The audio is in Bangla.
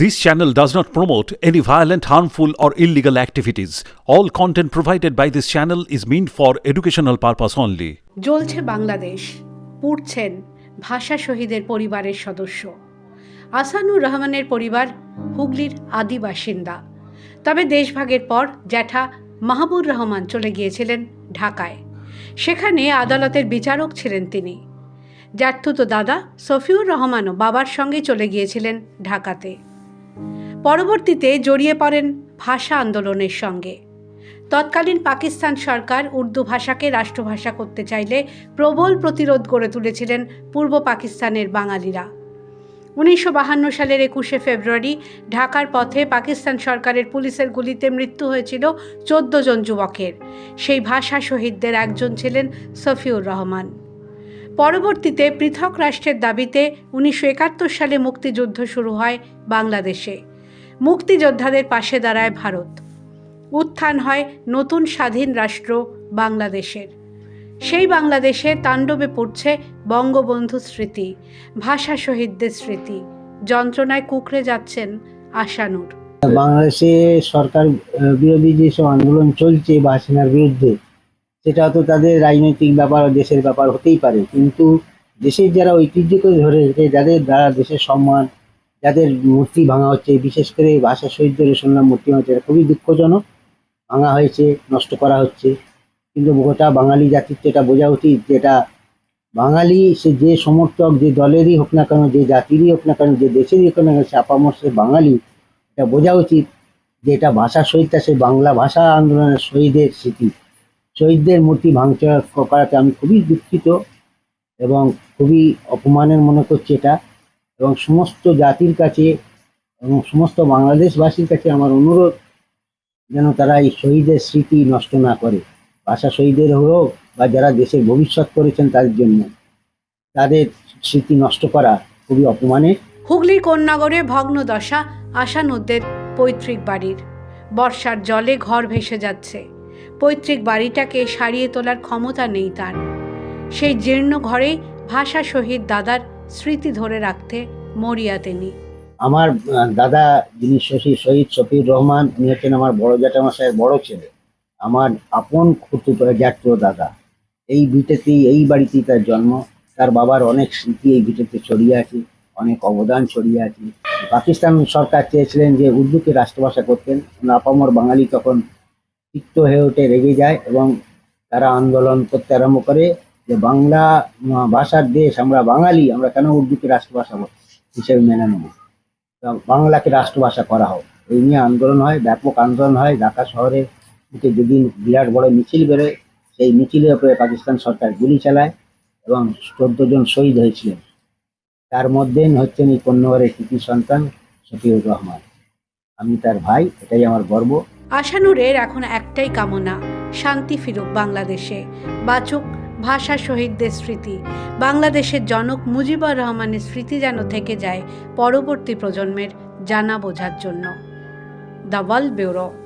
This channel does not promote any violent, harmful, or illegal activities. All content provided by this channel is meant for educational purpose only. জ্বলছে বাংলাদেশ পুড়ছেন ভাষা শহীদের পরিবারের সদস্য। আসানুর রহমানের পরিবার হুগলির আদি বাসিন্দা। তবে দেশভাগের পর জ্যাঠা মাহবুর রহমান চলে গিয়েছিলেন ঢাকায়। সেখানে আদালতের বিচারক ছিলেন তিনি। জ্যাঠতুতো দাদা সফিউর রহমানও বাবার সঙ্গে চলে গিয়েছিলেন ঢাকাতে। পরবর্তীতে জড়িয়ে পড়েন ভাষা আন্দোলনের সঙ্গে। তৎকালীন পাকিস্তান সরকার উর্দু ভাষাকে রাষ্ট্রভাষা করতে চাইলে প্রবল প্রতিরোধ গড়ে তুলেছিলেন পূর্ব পাকিস্তানের বাঙালিরা। উনিশশো বাহান্ন সালের একুশে ফেব্রুয়ারি ঢাকার পথে পাকিস্তান সরকারের পুলিশের গুলিতে মৃত্যু হয়েছিল চোদ্দ জন যুবকের। সেই ভাষা শহীদদের একজন ছিলেন সফিউর রহমান। পরবর্তীতে পৃথক রাষ্ট্রের দাবিতে উনিশশো একাত্তর সালে মুক্তিযুদ্ধ শুরু হয় বাংলাদেশে। মুক্তিযোদ্ধাদের পাশে দাঁড়ায় ভারত। উত্থান হয় নতুন স্বাধীন রাষ্ট্র বাংলাদেশের। সেই বাংলাদেশে তাণ্ডবে পড়ছে বঙ্গবন্ধু স্মৃতি, ভাষা শহীদদের স্মৃতি, যন্ত্রণায় কুকড়ে যাচ্ছেন আশানুর। বাংলাদেশে সরকার বিরোধী যেসব আন্দোলন চলছে বা বিরুদ্ধে, সেটা তো তাদের রাজনৈতিক ব্যাপার দেশের ব্যাপার হতেই পারে। কিন্তু দেশের যারা ঐতিহ্যকে ধরে যাদের দ্বারা দেশের সম্মান যাদের মূর্তি ভাঙা হচ্ছে, বিশেষ করে ভাষা শহীদদের শুনলাম মূর্তি ভাঙা হচ্ছে খুবই দুঃখজনক। ভাঙা হয়েছে, নষ্ট করা হচ্ছে। কিন্তু গোটা বাঙালি জাতির তো এটা বোঝা উচিত যে এটা বাঙালি, সে যে সমর্থক, যে দলেরই হোক না কেন, যে জাতিরই হোক না কেন, যে দেশেরই হোক না কেন, সে আপামর সে বাঙালি। এটা বোঝা উচিত যে এটা ভাষা শহীদটা সে বাংলা ভাষা আন্দোলনের শহীদের স্মৃতি। শহীদদের মূর্তি ভাঙচুর করাতে আমি খুবই দুঃখিত এবং খুবই অপমানের মনে করছি এটা। এবং সমস্ত জাতির কাছে এবং সমস্ত বাংলাদেশবাসীর কাছে আমার অনুরোধ যেন তারা এই শহীদের স্মৃতি নষ্ট না করে। ভাষা শহীদের হোক বা যারা দেশের ভবিষ্যৎ করেছেন তাদের জন্য তাদের স্মৃতি নষ্ট করা খুবই অপমানের। হুগলির কোন্নগরে ভগ্ন দশা আশানুদ্দের পৈতৃক বাড়ির। বর্ষার জলে ঘর ভেসে যাচ্ছে। পৈতৃক বাড়িটাকে সারিয়ে তোলার ক্ষমতা নেই তার। সেই জীর্ণ ঘরেই ভাষা শহীদ দাদার স্মৃতি ধরে রাখতে মরিয়া তিনি আমার দাদা যিনি শশী শহীদ শফির রহমান, উনি হচ্ছেন আমার বড় জ্যাঠামশাইয়ের বড় ছেলে। আমার আপন খুতুতো জ্যাঠতো দাদা। এই ভিটেতেই, এই বাড়িতেই তার জন্ম। তার বাবার অনেক স্মৃতি এই ভিটেতে ছড়িয়ে আছে, অনেক অবদান ছড়িয়ে আছে। পাকিস্তান সরকার চেয়েছিলেন যে উর্দুকে রাষ্ট্রভাষা করতেন। আপামর বাঙালি তখন তিক্ত হয়ে ওঠে রেগে যায় এবং তারা আন্দোলন করতে আরম্ভ করে যে বাংলা ভাষার দেশ, আমরা বাঙালি, আমরা কেন উর্দুকে রাষ্ট্রভাষা হিসেবে মেনে নেব। বাংলাকে রাষ্ট্রভাষা করা হোক। এই নিয়ে আন্দোলন হয়, ব্যাপক আন্দোলন হয়। ঢাকা শহরে বুকে যেদিন বিরাট বড় মিছিল বেরোয়। সেই মিছিলের উপরে পাকিস্তান সরকার গুলি চালায় এবং চোদ্দ জন শহীদ হয়েছিলেন। তার মধ্যে হচ্ছেন এই কন্যাগরের কৃতি সন্তান শফিউর রহমান। আমি তার ভাই, এটাই আমার গর্ব। আশানুরের এখন একটাই কামনা, শান্তি ফিরুক বাংলাদেশে। বাচুক ভাষা শহীদদের স্মৃতি। বাংলাদেশের জনক মুজিবুর রহমানের স্মৃতি যেন থেকে যায় পরবর্তী প্রজন্মের জানা বোঝার জন্য। The world bureau.